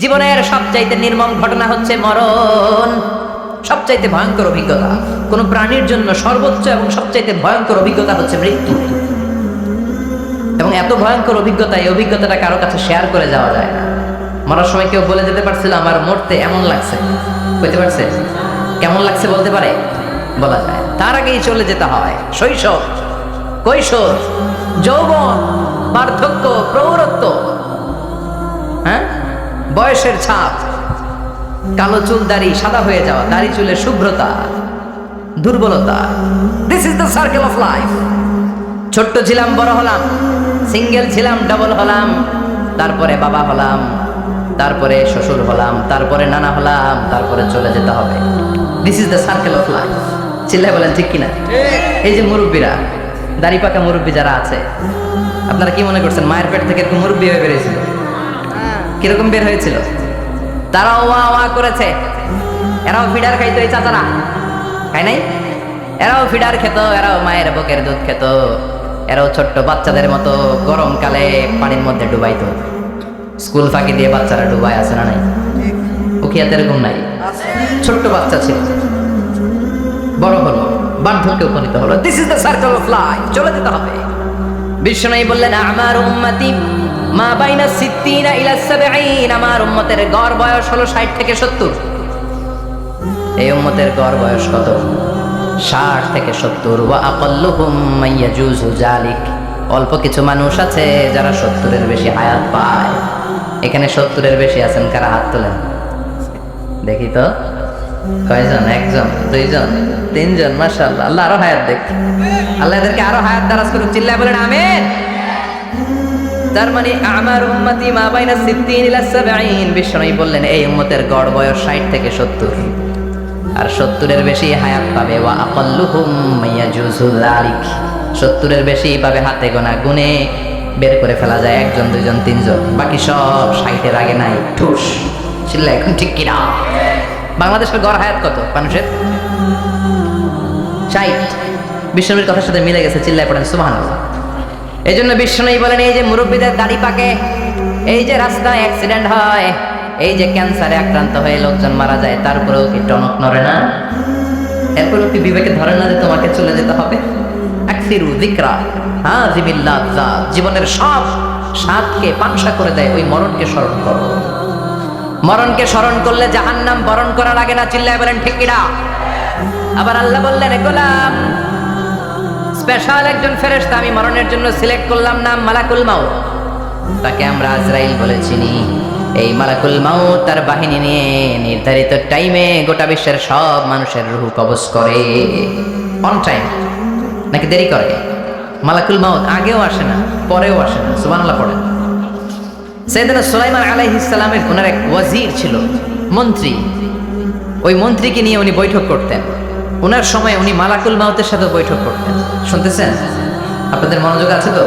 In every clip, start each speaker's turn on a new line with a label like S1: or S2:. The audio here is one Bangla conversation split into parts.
S1: জীবনের সবচাইতে নির্মম ঘটনা হচ্ছে মরণ। সবচাইতে ভয়ঙ্কর অভিজ্ঞতা। কোন প্রাণীর জন্য সর্বোচ্চ এবং সবচাইতে ভয়ঙ্কর অভিজ্ঞতা হচ্ছে মৃত্যু। এবং এত ভয়ঙ্কর অভিজ্ঞতা, এই অভিজ্ঞতাটা কারও কাছে শেয়ার করে যাওয়া যায় না। মরার সময় কেউ বলে যেতে পারছিল, আমার মরতে এমন লাগছে। বলতে পারছে? কেমন লাগছে বলতে পারে? বলা যায়। তার আগেই চলে যেতে হয়। শৈশব, কৈশোর, যৌবন বার্ধক্য প্রৌরত্ব বয়সের ছাপ। কালো চুল, দাড়ি, সাদা হয়ে যাওয়া, দাড়ি চুলের শুভ্রতা, দুর্বলতা। This is the circle of life ছোট্ট ছিলাম, বড় হলাম, সিঙ্গেল ছিলাম, ডাবল হলাম, তারপরে বাবা হলাম, তারপরে শ্বশুর হলাম, তারপরে নানা হলাম, তারপরে চলে যেতে হবে। This is the circle of life চিল্লাই বলেন, ঠিক কিনা? এই যে মুরব্বীরা, দাড়ি পাকা মুরব্বী যারা আছে, আপনারা কি মনে করছেন, মায়ের পেট থেকে একটু মুরব্বী হয়ে বেরিয়েছিল? কীরকম বের হয়েছিল? তারাও ওয়া ওয়া করেছে। এরাও ফিডার খাইতো এই চাচারা। খাই নাই? এরাও ফিডার খেত, এরাও মায়ের বুকের দুধ খেত। এরাও ছোট্ট বাচ্চাদের মতো গরমকালে পানির মধ্যে ডুবাইতো। স্কুল ফাঁকি দিয়ে বাচ্চারা ডুবাই আছে না নাই? উখিয়াতে এরকম নাই। ছোট্ট বাচ্চা ছিল। বড় হলো বার্ধক্যে উপনীত হলো। This is the circle of life চলে যেতে হবে। বিষ্ণু বললেন, আমার উম্মতি মা বাইনা সিদ্দিনা ইলা সাবঈন। আমার উম্মতের গড় বয়স হলো 60 থেকে 70 এই উম্মতের গড় বয়স কত? 60 থেকে 70 ওয়া আকাল্লুহুম মাইয়াজুজু জালিক অল্প কিছু মানুষ আছে যারা 70 এর বেশি হায়াত পায়। এখানে 70 এর বেশি আছেন, কারা হাত তোলেন? দেখি তো। কয়জন? একজন, দুইজন, তিনজন? মাশাআল্লাহ, আল্লাহ আরও হায়াত দেখ। আল্লাহ এদেরকে আরও হায়াত দারাজ করুন চিল্লায় বলেন, আমিন। তার মানে আমার উম্মতি মা বাইনা সিদ্দিন ইলা সাবঈন। বিশ্বনবী বললেন, এই উম্মতের গড় বয়স 60 থেকে 70 আর 70 এর বেশি হায়াত পাবে ওয়া আকাল্লুহুম ইয়াজুজু যালিক। 70 এর বেশি পাবে হাতে গোনা গুনে বের করে ফেলা যায় একজন, দুইজন, তিনজন। বাকি সব 60 এর আগে নাই। ঠুস। চিল্লা, এখন ঠিক কিনা? বাংলাদেশের গড় হায়াত কত মানুষের? 60 বিশ্বনবীর কথার সাথে মিলে গেছে, চিল্লায় পড়েন, সুবহানাল্লাহ। এই জন্য বিষ্ণুই বলেন, এই যে মুরব্বীদের দাড়ি পাকে, এই যে রাস্তায় অ্যাক্সিডেন্ট হয়, এই যে ক্যান্সারে আক্রান্ত হয়ে লোকজন মারা যায় তারপরেও কি টনক নড়ে না? এরপরেও কি বিবেকে ধরে না যে তোমাকে চলে যেতে হবে? হ্যাঁ জিবিল্লাহ জীবনের সব স্বাদকে পাংশা করে দেয়, ওই মরণকে স্মরণ করো। মরণকে স্মরণ করলে জাহান্নাম বরণ করা লাগে না চিল্লায় বলেন, ঠিক আবার আল্লাহ বললেন গোলাম স্পেশাল একজন ফেরেশতা আমি মরণের জন্য সিলেক্ট করলাম নাম মালাকুল মাউত। তাকে আমরা আজরাইল বলে চিনি। এই মালাকুল মাউত তার বাহিনী নিয়ে নির্ধারিত টাইমে গোটা বিশ্বের সব মানুষের রুহ কবজ করে। অন টাইম নাকি দেরি করে? মালাকুল মাউত আগেও আসে না, পরেও আসে না, সুবহানাল্লাহ পড়ে। সৈয়দনা সুলাইমান আলাইহিস সালামের ওনার এক ওয়াজির ছিল, মন্ত্রী। ওই মন্ত্রীকে নিয়ে উনি বৈঠক করতেন। ওনার সময় উনি মালাকুল মাউতের সাথে বৈঠক করতেন। শুনতেছেন? আপনাদের মনোযোগ আছে তো?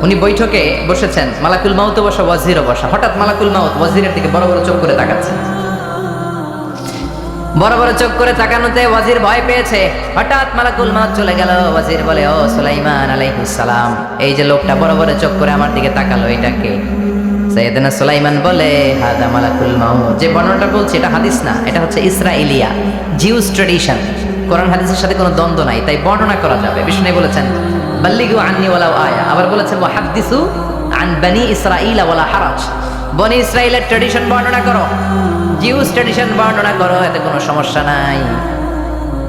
S1: উনি বৈঠকে বসেছেন, মালাকুল মাউতও বসা, ওয়াজিরও বসা। হঠাৎ মালাকুল মাউত ওয়াজিরের দিকে বড় বড় চোখ করে তাকাচ্ছেন বড় বড় চোখ করে তাকানোতে ওয়াজির ভয় পেয়েছে। হঠাৎ মালাকুল মাউত চলে গেল। ওয়াজির বলে, ও সুলাইমান সালাম। এই যে লোকটা বড় বড় চোখ করে আমার দিকে তাকালো, এটাকে। সৈয়দনা সুলাইমান বলে, হাদা মালাকুল মাউত। যে বর্ণনাটা বলছি, এটা হাদিস না, এটা হচ্ছে ইসরাইলিয়া। জিউস ট্রেডিশন কোরআন হাদিসের সাথে কোনো দ্বন্দ্ব নাই, তাই বর্ণনা করা যাবে। বিষ্ণু বলেছেন, বাল্লিগু আন্নি ওয়ালাউ আয়া। আবার বলেছেন ওয়া হাদিসু আন বানি ইসরাইল ওয়ালা হারাজ। বনি ইসরাইলের ট্রেডিশন বর্ণনা করো। জিউস ট্রেডিশন বর্ণনা করো, এতে কোনো সমস্যা নাই।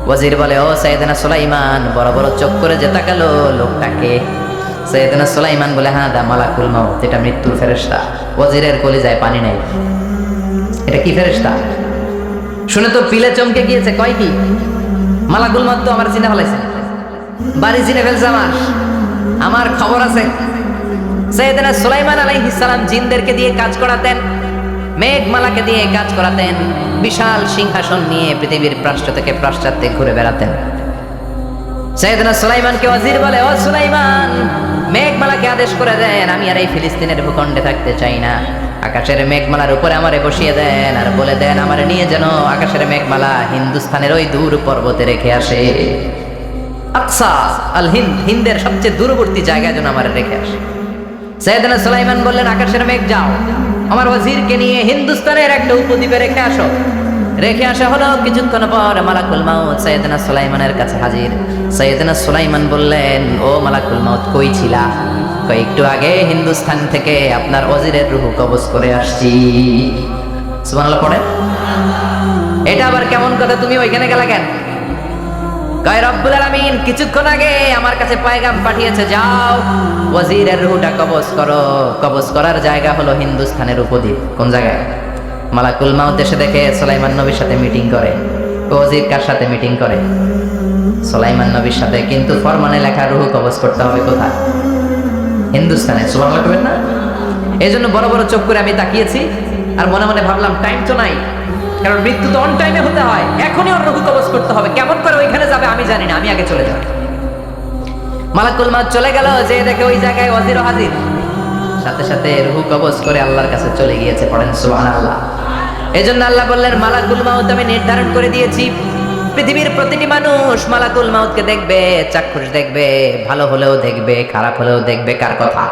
S1: ওয়াজির বলে, ও সৈয়দনা সুলাইমান, বড় বড় চোখ করে যে তাকালো লোকটাকে। সৈয়দনা সুলাইমান বলে হ্যাঁ দা মালাকুল মাউত, এটা মৃত্যুর ফেরেশতা। ওয়াজিরের কলিজায় পানি নেই। এটা কি ফেরেশতা? শুনে তো পিলে চমকে গিয়েছে, কয় কি? মালাকুল মাউত তো আমার চিনে ফেলাইছে। বাড়ি চিনে ফেলছে আমার। আমার খবর আছে। সৈয়দনা সুলাইমান আলাইহিস সালাম জিনদেরকে দিয়ে কাজ করাতেন মেঘমালাকে দিয়ে কাজ করাতেন, বিশাল সিংহাসন নিয়ে পৃথিবীর প্রাশ্চ থেকে পাশ্চাত্যে ঘুরে বেড়াতেন। সৈয়দনা সুলাইমানকে ওয়াজির বলে, ও সুলাইমান মেঘমালাকে আদেশ করে দেন, আমি আর এই ফিলিস্তিনের ভূখণ্ডে থাকতে চাই না। আকাশের মেঘমালার উপরে আমারে বসিয়ে দেন আর বলে দেন, আমারে নিয়ে যেন আকাশের মেঘমালা হিন্দুস্তানের ওই দূর পর্বতে রেখে আসে। আকসা, আল হিন্দ, হিন্দের সবচেয়ে দূরবর্তী জায়গায় যেন আমারে রেখে আসে। সৈয়দনা সুলাইমান বললেন, আকাশের মেঘ যাও। আমার ওয়াজিরকে নিয়ে হিন্দুস্তানের একটা উপদ্বীপে রেখে আসো। রেখে আসা হলো কিছুক্ষণ পর মালাকুল মাউত সৈয়দনা সুলাইমানের কাছে হাজির। সৈয়দনা সুলাইমান বললেন, ও মালাকুল মাউত, কই ছিলা? একটু আগে হিন্দুস্তান থেকে আপনার ওজিরের রুহু কবজ করে আসছি। পড়েন। এটা আবার কেমন কথা, তুমি ওইখানে গেলা কেন? কয়, রব্বুল আলামিন, কিছুক্ষণ আগে আমার কাছে পাঠিয়েছে, যাও ওয়াজিরের রুহুটা কবজ করো। কবজ করার জায়গা হলো হিন্দুস্তানের উপদ্বীপ। কোন জায়গায়? মালাকুল মাউত এসে দেখে সুলাইমান নবীর সাথে মিটিং করে। ওয়াজির কার সাথে মিটিং করে? সুলাইমান নবীর সাথে, কিন্তু ফরমানে লেখা রুহু কবজ করতে হবে কোথায়? হিন্দুস্তানে, সুবহানাল্লাহ কবেন না? এই জন্য বড় বড় চোখ করে আমি তাকিয়েছি আর মনে মনে ভাবলাম টাইম তো নাই। কারণ মৃত্যু তো অন টাইমে হতে হয়। এখনই রুহু কবজ করতে হবে। কেমন করে ওইখানে যাবে আমি জানি না। আমি আগে চলে যাব। মালাকুল মাউত চলে গেল। যে দেখে ওই জায়গায় ওয়াজির হাজির। সাথে সাথে রুহু কবজ করে আল্লাহর কাছে চলে গিয়েছে, পড়েন সুবহানাল্লাহ। এই জন্য আল্লাহ বললেন, মালাকুল মাউত আমি নির্ধারণ করে দিয়েছি। পৃথিবীর প্রতিটি মানুষ মালাকুল মাউতকে দেখবে, চাক্ষুষ দেখবে, ভালো হলেও দেখবে, খারাপ হলেও দেখবে, কার কথা?